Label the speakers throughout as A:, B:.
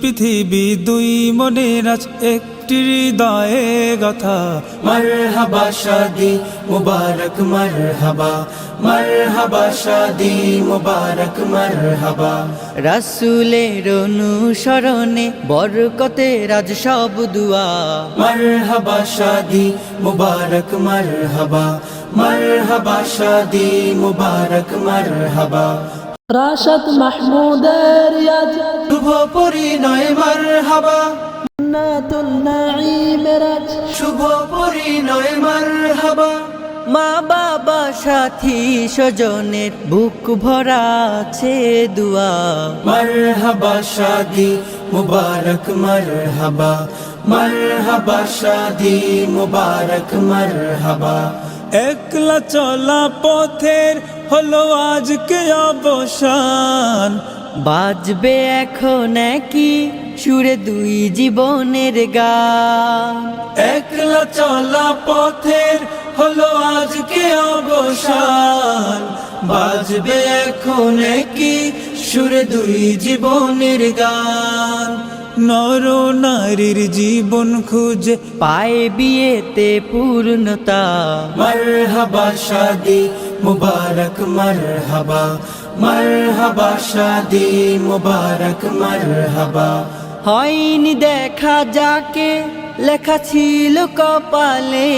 A: পৃথিবী দুই মনের আজ একটি হৃদয়ে গাথা।
B: মারহাবা শাদি মুবারক মারহাবা। মারহাবা শাদি মুবারক মারহাবা।
C: রাসুলের অনুসরণে বরকতে রাজ সব দুয়া।
B: মারহাবা শাদি মুবারক মারহাবা। মারহাবা শাদি মুবারক মারহাবা।
D: রাশাদ মাহমুদের ইয়াজ
B: শুভ পরিণয় মারহাবা।
D: জান্নাতুল নাঈমের আজ।
B: শুভ পরিণয় মারহাবা।
C: মা বাবা সাথী স্বজনের বুক ভরা আছে দুয়া।
B: মারহাবা শাদি মুবারক মারহাবা। মারহাবা শাদি মুবারক মারহাবা।
A: একলা চলা পথের হলো আজকে অবসান।
C: বাজবে এখন কি সুরে দুই জীবনের গান।
B: একলা চলা পথের হলো আজকে অবসান। বাজবে এখন কি সুরে দুই জীবনের গান।
A: নর নারীর জীবন খুঁজে
C: পায়ে বিয়েতে পূর্ণতা।
B: মারহাবা শাদি মুবারক মারহাবা। মারহাবা শাদি মুবারক মারহাবা।
C: হয়নি দেখা যাকে লেখা ছিল কপালে।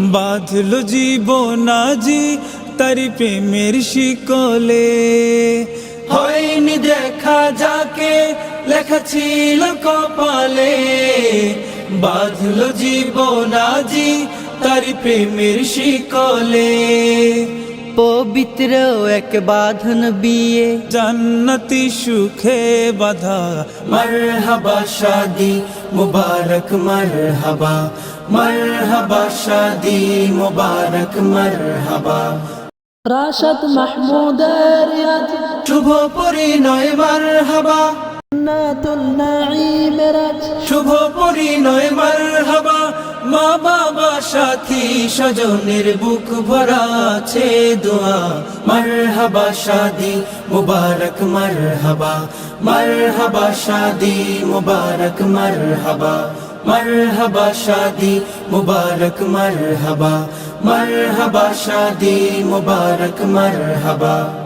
A: বাঁধল জীবন আজি তারি প্রেমের শিকলে।
B: হয়নি দেখা যাকে লেখা ছিল কপালে। বাঁধল জীবন আজি তারি প্রেমের শিকলে।
C: পবিত্র এক বাঁধন বিয়ে।
A: জান্নাতি সুখে বাধা
B: মারহাবা শাদি মুবারক মারহাবা মারহাবা শাদি মুবারক মারহাবা।
D: রাশাদ মাহমুদের
B: শুভ পরিণয় মারহাবা।
D: জান্নাতুল নাঈমের
B: শুভ পরিণয় মারহাবা। মা বাবা, সাথী, স্বজনের বুক ভরা আছে দোয়া। মারহাবা শাদি মুবারক, মারহাবা। মারহাবা শাদি মুবারক, মারহাবা। মারহাবা শাদি মুবারক, মারহাবা। মারহাবা শাদি মুবারক, মারহাবা।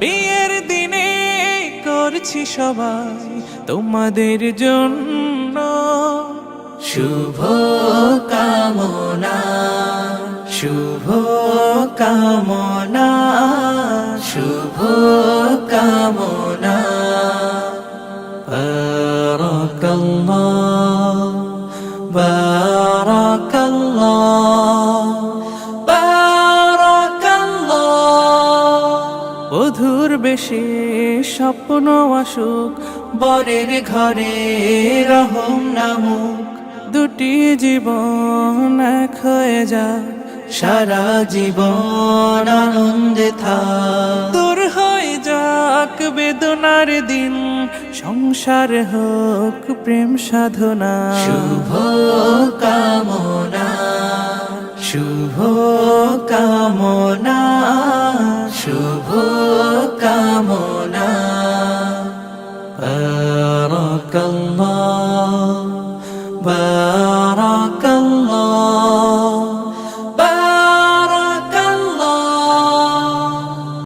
E: বিয়ের দিনে করছি সবাই তোমাদের জন্য। শুভ কামনা। শুভ কামনা। শুভ কামনা। বারাকাল্লাহ। বারাকাল্লাহ। বেশে স্বপ্ন আসুক বরের ঘরে রহম নামুক। দুটি জীবন এক হয়ে যাক, সারা জীবন আনন্দে থাক। দূর হয়ে যাক বেদনার দিন, সংসার হোক প্রেম সাধনা। শুভ কামনা শুভ কামনা। রব্বা